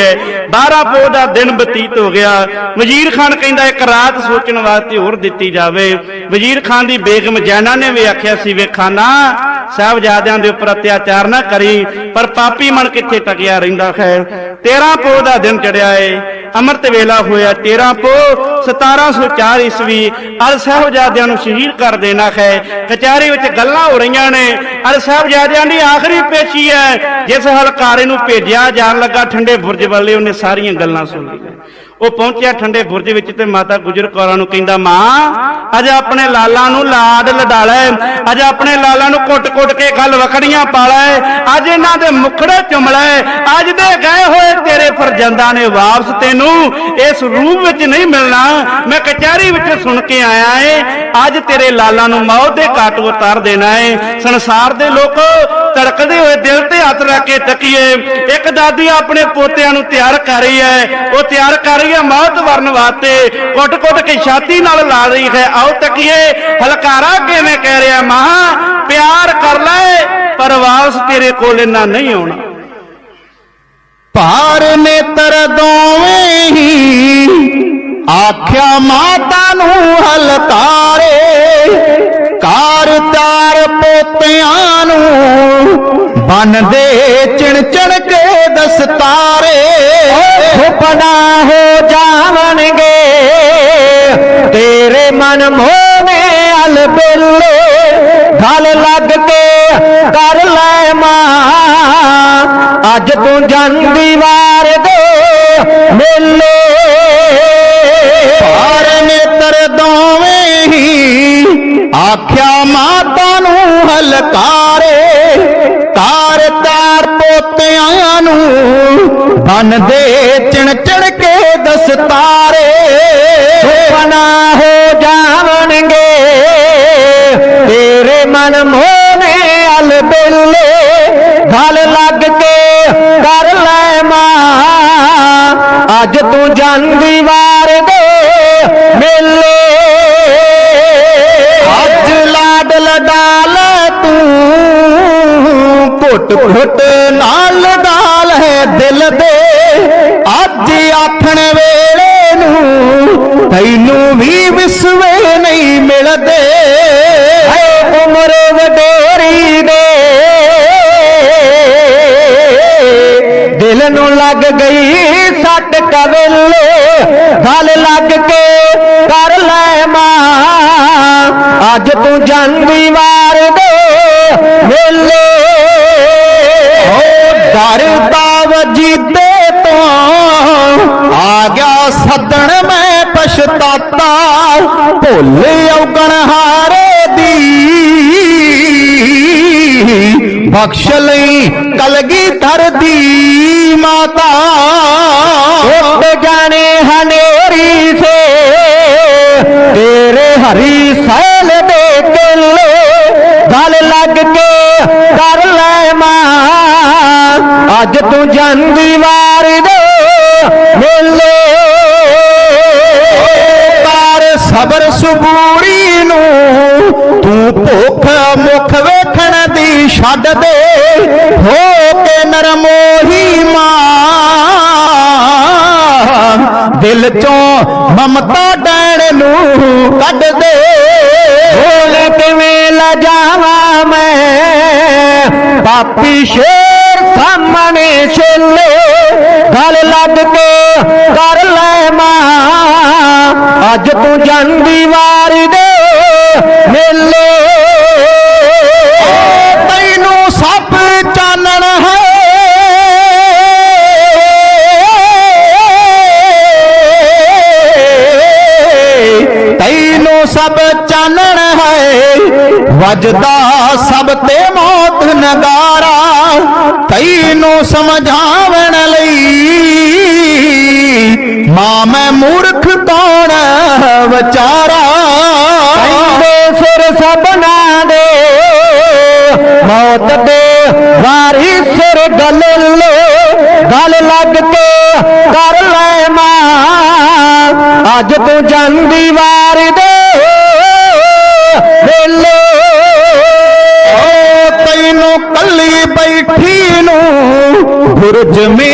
ਹੈ। 12 ਪੋਹ ਦਾ ਦਿਨ ਬਤੀਤ ਹੋ ਗਿਆ। ਵਜ਼ੀਰ ਖਾਨ ਕਹਿੰਦਾ, ਇੱਕ ਰਾਤ ਸੋਚਣ ਵਾਸਤੇ ਹੋਰ ਦਿੱਤੀ ਜਾਵੇ। ਵਜ਼ੀਰ ਖਾਨ ਦੀ ਬੇਗਮ ਜੈਨਾ ਨੇ ਵੀ ਆਖਿਆ ਸੀ, ਵੇ ਖਾਨਾ, ਸਾਹਿਬਜ਼ਾਦਿਆਂ ਦੇ ਉੱਪਰ ਅਤਿਆਚਾਰ ਨਾ ਕਰੀ, ਪਰ ਪਾਪੀ ਮਨ ਕਿੱਥੇ ਟਕਿਆ ਰਹਿੰਦਾ? ਹੈ 13 ਪੋਹ ਦਾ ਦਿਨ ਚੜਿਆ ਏ। ਅੰਮ੍ਰਿਤ ਵੇਲਾ ਹੋਇਆ 13 ਪੋ 1704 ਈਸਵੀ, ਅਲ ਸਾਹਿਬਜ਼ਾਦਿਆਂ ਨੂੰ ਸ਼ਹੀਦ ਕਰ ਦੇਣਾ ਹੈ। ਕਚਹਿਰੀ ਵਿੱਚ ਗੱਲਾਂ ਹੋ ਰਹੀਆਂ ਨੇ। ਅਲ ਸਾਹਿਬਜ਼ਾਦਿਆਂ ਦੀ ਆਖਰੀ ਪੇਸ਼ੀ ਹੈ, ਜਿਸ ਹਲਕਾਰੇ ਨੂੰ ਭੇਜਿਆ ਜਾਣ ਲੱਗਾ, ਠੰਡੇ ਬੁਰਜ ਵੱਲੇ ਉਹਨੇ ਸਾਰੀਆਂ ਗੱਲਾਂ ਸੁਣ ਲਈਆਂ। ਉਹ ਪਹੁੰਚਿਆ ਠੰਡੇ ਬੁਰਜ ਵਿੱਚ ਤੇ ਮਾਤਾ ਗੁਜਰ ਕੌਰਾਂ ਨੂੰ ਕਹਿੰਦਾ, ਮਾਂ, ਅੱਜ ਆਪਣੇ ਲਾਲਾਂ ਨੂੰ ਲਾਡ ਲਡਾ ਲੈ ਅੱਜ ਆਪਣੇ ਲਾਲਾਂ ਨੂੰ ਕੁੱਟ-ਕੁੱਟ ਕੇ ਗੱਲ ਵਖੜੀਆਂ ਪਾ ਲੈ ਅੱਜ ਇਹਨਾਂ ਦੇ ਮੁਖੜੇ ਚੁੰਮ ਲੈ ਅੱਜ ਦੇ ਗਏ ਹੋਏ ਤੇਰੇ ਫਰਜ਼ੰਦਾਂ ਨੇ ਵਾਪਸ ਤੈਨੂੰ ਇਸ ਰੂਪ ਵਿੱਚ ਨਹੀਂ ਮਿਲਣਾ। ਮੈਂ ਕਚਹਿਰੀ ਵਿੱਚ ਸੁਣ ਕੇ ਆਇਆ ਏ, ਅੱਜ ਤੇਰੇ ਲਾਲਾਂ ਨੂੰ ਮੌਤ ਦੇ ਘਾਟ ਉਤਾਰ ਦੇਣਾ ਏ। ਸੰਸਾਰ ਦੇ ਲੋਕ ਤੜਕਦੇ ਹੋਏ ਦਿਲ ਤੇ ਹੱਥ ਰੱਖ ਕੇ ਤੱਕੀਏ ਇੱਕ ਦਾਦੀ ਆਪਣੇ ਪੋਤਿਆਂ ਨੂੰ ਤਿਆਰ ਕਰ ਰਹੀ ਹੈ, ਉਹ ਤਿਆਰ ਕਰ ਰਹੀ ਹੈ ਮੌਤ ਵਰਨ ਵਾਸਤੇ। ਕੁੱਟ-ਕੁੱਟ ਕੇ ਛਾਤੀ ਨਾਲ ਲਾ ਰਹੀ ਹੈ। ਆਓ ਤੱਕੀਏ, ਹਲਕਾਰਾ ਕਿਵੇਂ ਕਹਿ ਰਿਹਾ ਮਾਂ, ਪਿਆਰ ਕਰ ਲੈ, ਪਰ ਵਾਪਸ ਤੇਰੇ ਕੋਲ ਇੰਨਾ ਨਹੀਂ ਆਉਣਾ। ਭਾਰ ਨੇਤਰ ਦੋਵੇਂ ਹੀ ਆਖਿਆ ਮਾਤਾ ਨੂੰ ਹਲਕਾਰੇ। ਕਾਰ ਤਾਰ ਪੋਤਿਆਂ ਨੂੰ ਬੰਨਦੇ ਚਿਣ ਚਿਣ ਕੇ ਦਸਤਾਰੇ। ਸੁਪਨਾ ਹੋ ਜਾਵਣਗੇ। ਤੇਰੇ ਮਨ ਮੋਹਨੇ ਅਲਬੇਲੇ ਗੱਲ ਲੱਗ ਕੇ ਕਰ ਲੈ ਮਾਂ। ਅੱਜ ਤੂੰ ਜਾਂਦੀ ਵਾਰ ਦੇ ਮੇਲੇ। ਭਾਰ ਨੇਤਰ ਦੋਵੇਂ ਹੀ ਆਖਿਆ ਮਾਤਾ ਨੂੰ ਹਲਕਾਰੇ। ਤਾਰ ਤਾਰ ਪੋਤਿਆਂ ਨੂੰ ਦੇ ਚਿਣ ਚਿਣ ਕੇ ਦਸਤਾਰੇ ਸੁਪਨਾ ਹੋ ਜਾਵਣਗੇ ਤੇਰੇ ਮਨ ਮੋਹਨੇ ਅਲਬੇਲੇ ਗੱਲ ਲੱਗ ਕੇ ਕਰ ਲੈ ਮਾਂ। ਅੱਜ ਤੂੰ ਜਾਂਦੀ ਵਾਰ ਦੇ ਮੇਲੇ। ਅੱਜ ਲਾਡ ਲਡਾਲ ਤੂੰ ਘੁੱਟ ਘੁੱਟ ਨਾਲ ਲਡਾਲ ਹੈ ਦਿਲ ਦੇ। ਅੱਜ ਆਖਣ ਵੇਲੇ ਨੂੰ ਤੈਨੂੰ ਵੀ ਵਿਸਵੇ ਨਹੀਂ ਮਿਲਦੇ। ਹੈ ਉਮਰ ਵਡੇਰੀ ਦੇ। ਦਿਲ ਨੂੰ ਲੱਗ ਗਈ ਸੱਟ ਕਵੇਲੇ ਗੱਲ ਲੱਗ ਕੇ ਕਰ ਲੈ ਮਾਂ। ਅੱਜ ਤੂੰ ਜਾਂਦੀ ਵਾਰ ਦੇ। ਵੇਲੇ ਸੱਦਣ ਮੈਂ ਪਛਤਾਤਾ, ਭੁੱਲ ਔਗਣ ਹਾਰੇ ਦੀ। ਬਖਸ਼ ਲਈ ਕਲਗੀ ਧਰਦੀ ਮਾਤਾ। ਉੱਡ ਜਾਣੇ ਹਨੇਰੀ ਸੇ, ਤੇਰੇ ਹਰੀ ਸੈਲ ਦੇ ਕਿਲੇ ਗੱਲ ਲੱਗ ਕੇ ਕਰ ਲੈ ਮਾਂ। ਅੱਜ ਤੂੰ ਜਾਂਦੀ ਵਾਰ ਸਬਰ ਨੂੰ ਤੂੰ ਭੁੱਖ ਮੁਖ ਵੇਖਣ ਦੀ ਛੱਡ ਦੇ, ਹੋ ਕੇ ਨਰਮੋਹੀ ਮਾਂ। ਦਿਲ ਚੋਂ ਮਮਤਾ ਡੈਣ ਨੂੰ ਕੱਢ ਦੇ। ਭੋਲ ਕਿਵੇਂ ਲਜਾਵਾਂ ਮੈਂ? ਪਾਪੀ ਸ਼ੇਰ ਸਾਹਮਣੇ ਵੱਜਦਾ ਸਭ ਤੇ ਮੌਤ ਨਗਾਰਾ, ਤੈਨੂੰ ਸਮਝਾਵਣ ਲਈ। ਮਾਂ ਮੈਂ ਮੂਰਖ ਕੌਣ ਵਿਚਾਰਾ? ਕਹਿੰਦੇ ਸਿਰ ਸਭਨਾ ਦੇ। ਮੌਤ ਦੇ ਵਾਰੀ ਸਿਰ ਗੱਲੇ ਗੱਲ ਲੱਗ ਕੇ ਕਰ ਲੈ ਮਾਂ। ਅੱਜ ਤੂੰ ਜਾਂਦੀ ਵਾਰ ਦੇ, ਵੇਲੇ ਕੱਲੀ ਬੈਠੀ ਨੂੰ ਬੁਰਜ ਮੇ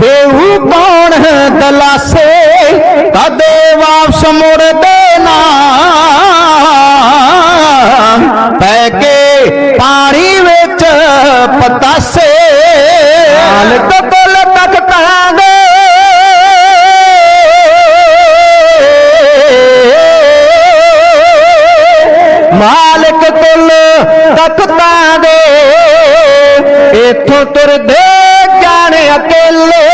ਦੇਉ ਕੌਣ ਦਲਾਸੇ? ਕਦੇ ਵਾਪਸ ਮੁੜਦੇ ਨਾ। ਪੈ ਕੇ ਪਾਣੀ ਵਿੱਚ ਪਤਾਸੇ। ਹਾਲਤ ਕੋਲ ਤੱਕ ਕਾਂਦੇ ਮਾਲਕ ਕੋਲ ਤੱਕ ਕਾਂਦੇ ਇੱਥੋਂ ਤੁਰਦੇ ਜਾਣੇ ਅਕੇਲੇ,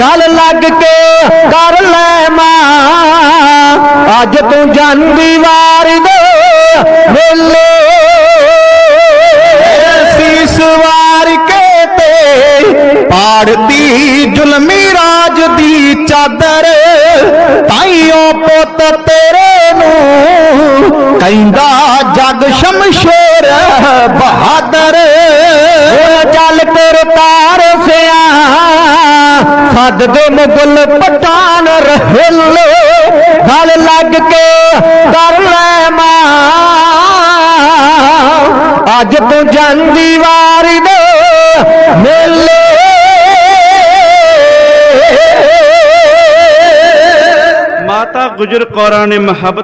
ਗੱਲ ਲੱਗ ਕੇ ਕਰ ਲੈ ਮਾਂ। ਅੱਜ ਤੂੰ ਜਾਂਦੀ ਵਾਰ ਦੇ ਵੇਲੇ। ਸੀਸ ਵਾਰ ਕੇ ਤੇ ਪਾੜਦੀ ਜ਼ੁਲਮੀ ਰਾਜ ਦੀ ਚਾਦਰ, ਤਾਈਓ ਪੁੱਤ ਤੇਰੇ ਨੂੰ ਕਹਿੰਦਾ, ਜਗ ਸ਼ਮਸ਼ੇਰ ਬਹਾਦਰ। ਚੱਲ ਤੇਰੇ ਤਾਰ ਸਿਆ, ਸੱਦ ਦੇ ਮੁਗਲ ਪਟਾਨ ਰਹਿਲ। ਗਲ ਲੱਗ ਕੇ ਕਰ ਲੈ ਮਾਂ। ਅੱਜ ਤੂੰ ਜਾਂਦੀ ਵਾਰੀ ਦੇ ਮੇਲੇ ਮਾਤਾ ਗੁਜਰ ਕੌਰਾਂ ਨੇ ਮੁਹੱਬਤ